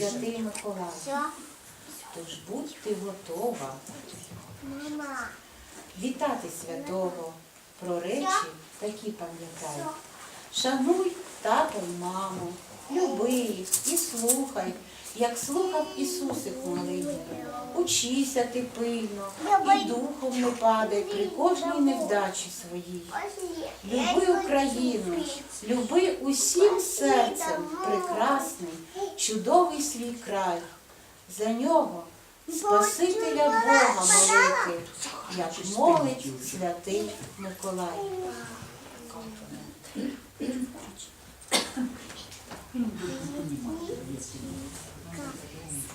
святий Миколай. Все. Тож будь ти готова Мама. вітати святого. Про речі такі пам'ятай. Шануй тата й маму, люби їх і слухай, як слухав Ісусик малий. Учися ти пильно і духом не падай при кожній невдачі своїй. Люби Україну, люби усім серцем прекрасний, чудовий свій край. За нього Спасителя Бога молити, як молить святий Миколай. か。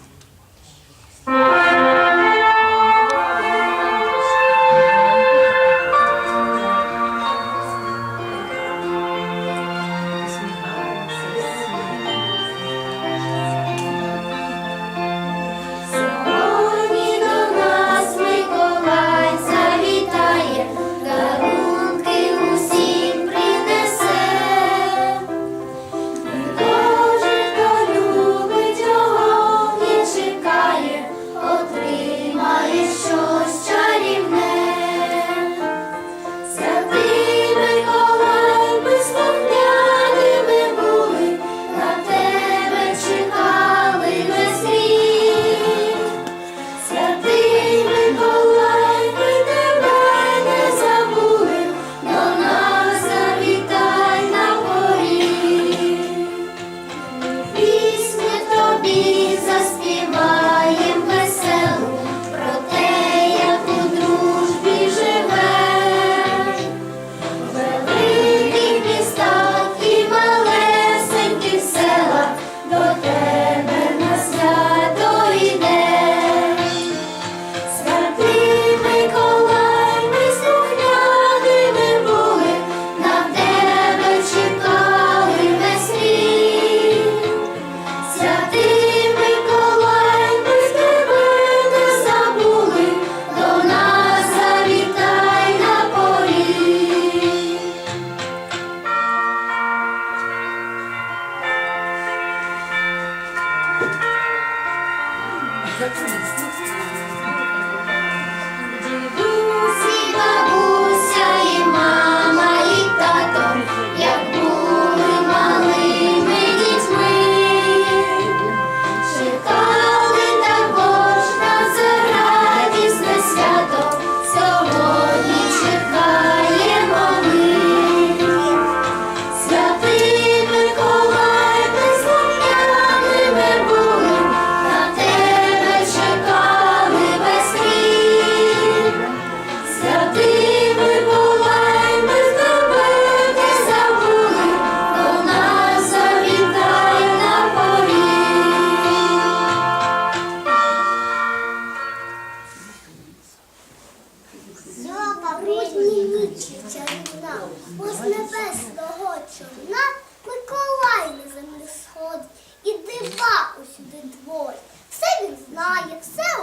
Зоба брудні нічі чарівна, Ось небесного човна Миколай на землі сходить і дива усюди двоє. Все він знає, все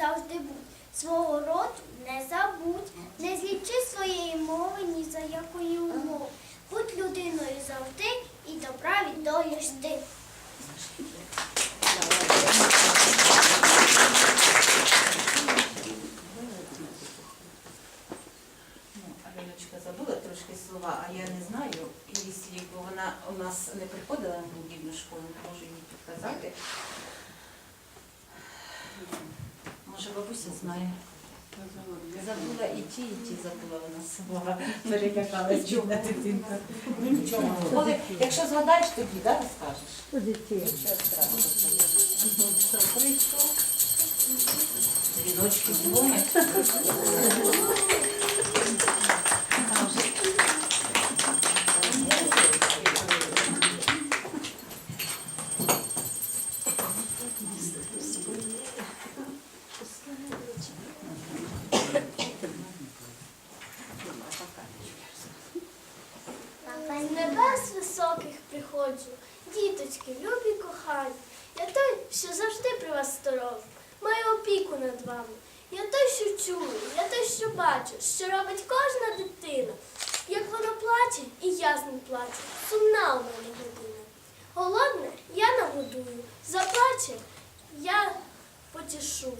завжди будь, свого роду не забудь, не злічи своєї мови ні за якої умови. Будь людиною завжди і добра віддоєш ти. Ну, забула трошки слова, а я не знаю бо вона у нас не приходила на будівну школу, можу їй підказати. Може, бабуся знає. Забула і ті, і ті забула вона сама. Перелякалась чому дитинка. Ну нічого. Коли, якщо згадаєш, тоді да, розкажеш. Нічого страшного. Віночки прийшов? Вас високих приходжу, діточки, любі кохані. Я той, що завжди при вас сторожу, маю опіку над вами. Я той, що чую, я той, що бачу, що робить кожна дитина. Як вона плаче, і я з ним плачу. Сумна у мене година. Голодне я нагодую, заплаче я потішу.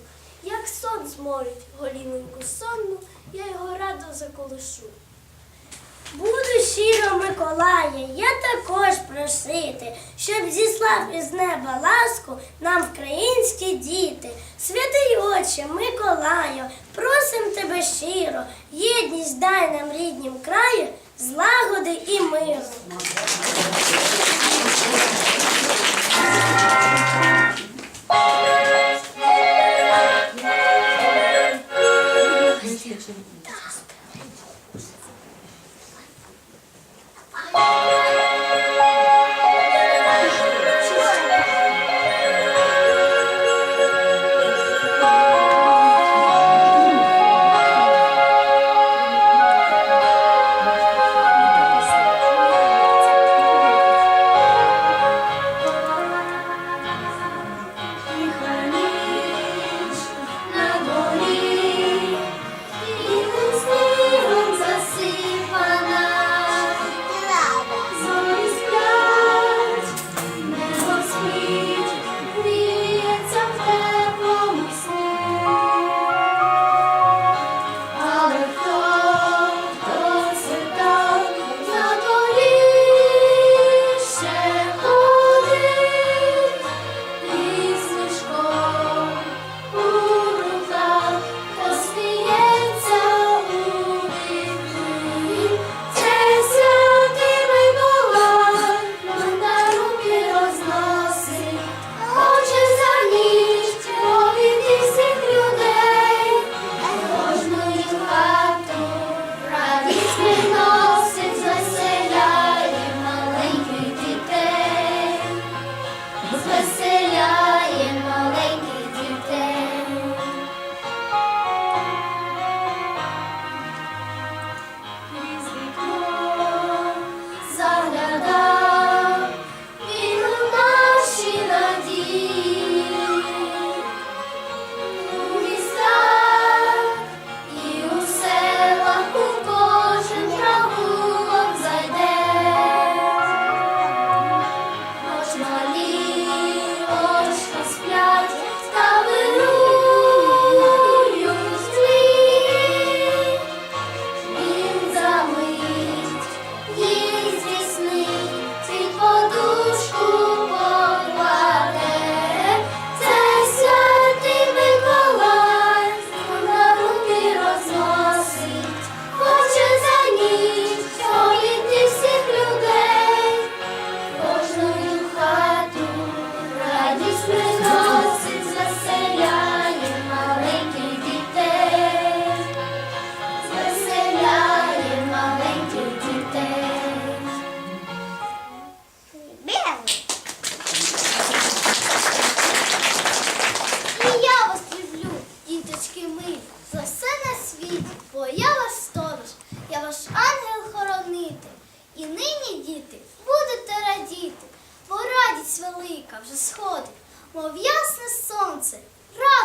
Як сон зморить голіненьку сонну, я його радо заколишу. Буду щиро Миколая, я також просити, щоб зіслав із неба ласку нам українські діти. Святий Отче, Миколаю, просим тебе щиро, єдність дай нам ріднім краю, злагоди і миру. На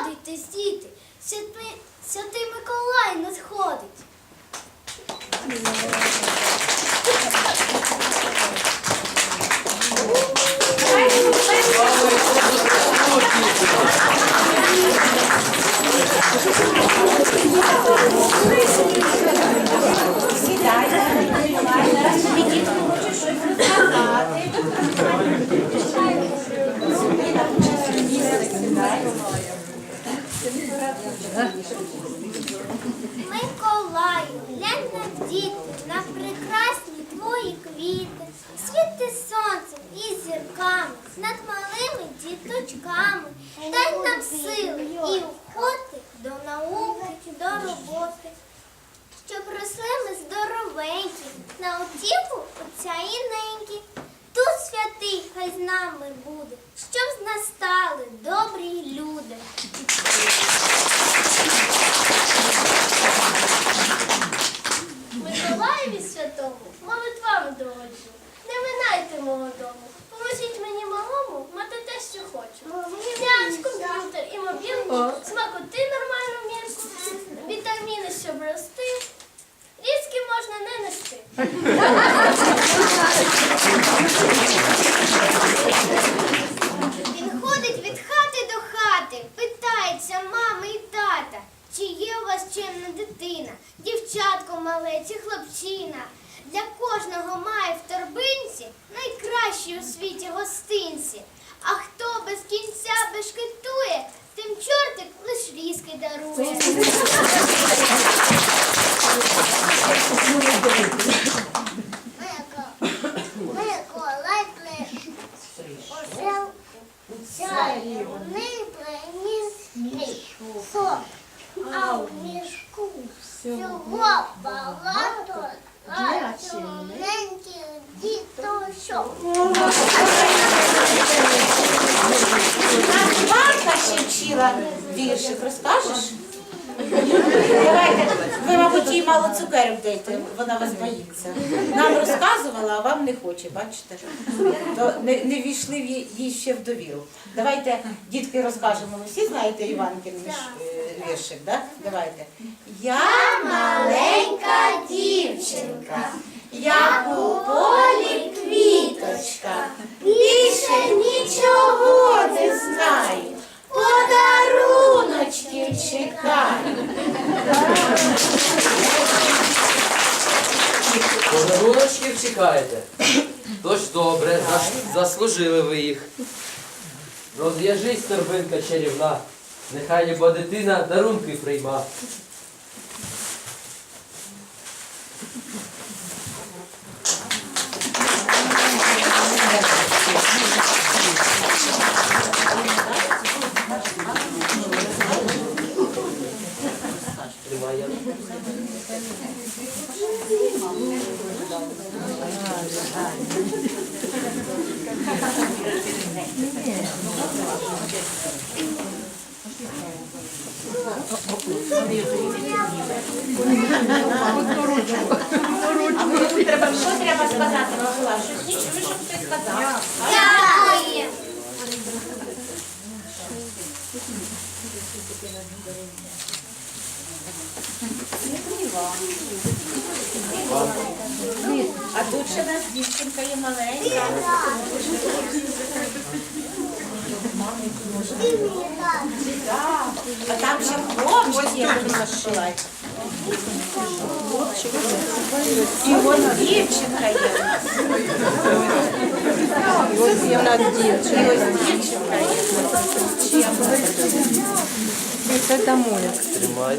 Радуйтесь, діти, святий, святий Миколай надходить. Миколаю, глянь на діти, на прекрасні мого дому. Найкращі у світі гостинці. А хто без кінця бешкетує, тим чортик лиш різки дарує. Миколай прийшов, чарівний приніс сон, а в мішку всього багато, діточок. Марка ще вчила віршик, розкажеш? Давайте, ви, мабуть, їй мало цукерок дайте, вона вас боїться. Нам розказувала, а вам не хоче, бачите? То не, не війшли в їй ще в довіру. Давайте, дітки, розкажемо. Ви всі знаєте Іванкин вірш- е, віршик, да? Давайте. Я маленька дівчинка, як у полі квіточка, більше нічого не знаю. Подаруночки чекаю. Подаруночків чекаєте? Тож добре, заш- заслужили ви їх. Розв'яжись, торбинка чарівна, нехай люба дитина дарунки прийма. Тримай я. Що треба сказати, Микола? Щось сказав. Дякую. нас дівчинка є маленька. Так. А там ще хлопчик є, Миколай. І вон дівчинка є в нас. І ось є в нас дівчинка. І ось дівчинка є. Тримай.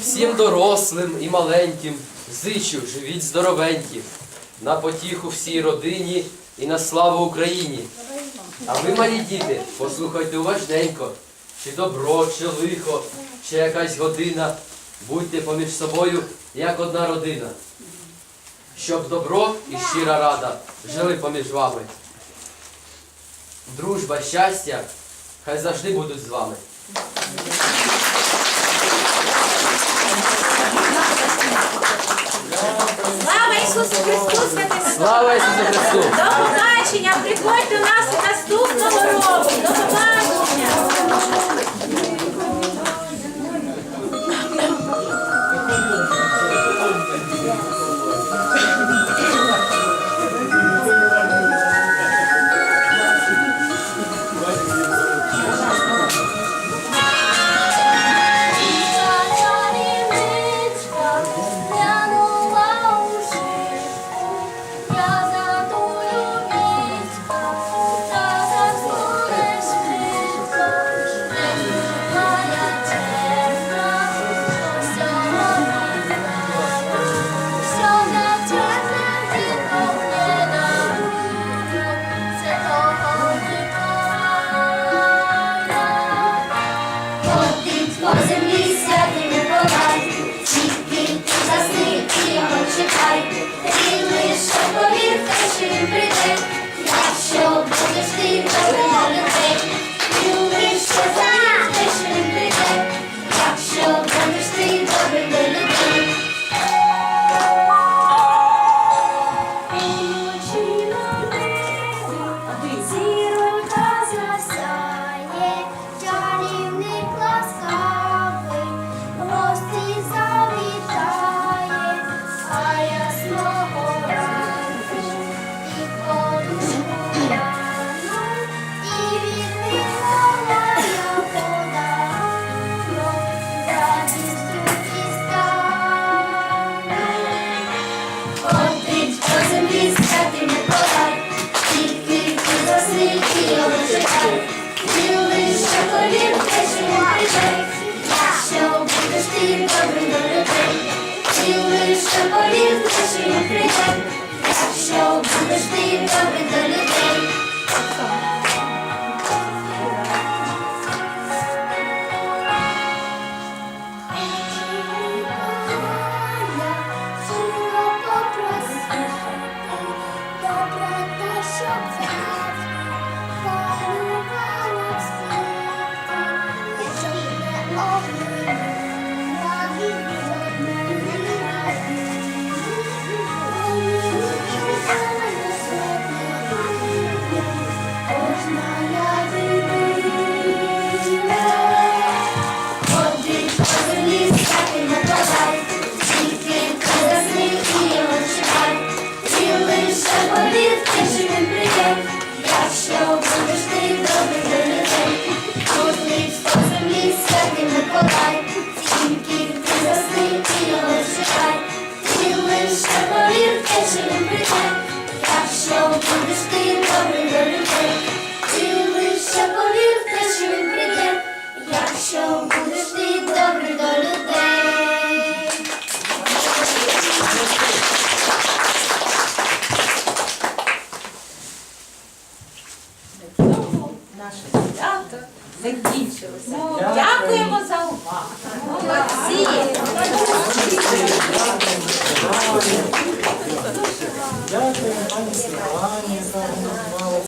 Всім дорослим і маленьким зичу, живіть здоровенькі, на потіху всій родині і на славу Україні. А ви, малі діти, послухайте уважненько, чи добро, чи лихо, чи якась година, будьте поміж собою, як одна родина. Щоб добро і щира рада жили поміж вами. Дружба, щастя, хай завжди будуть з вами. Слава Ісусу Христу, святий Слава Ісусу Христу! До побачення! Приходь до нас наступного року! До побачення!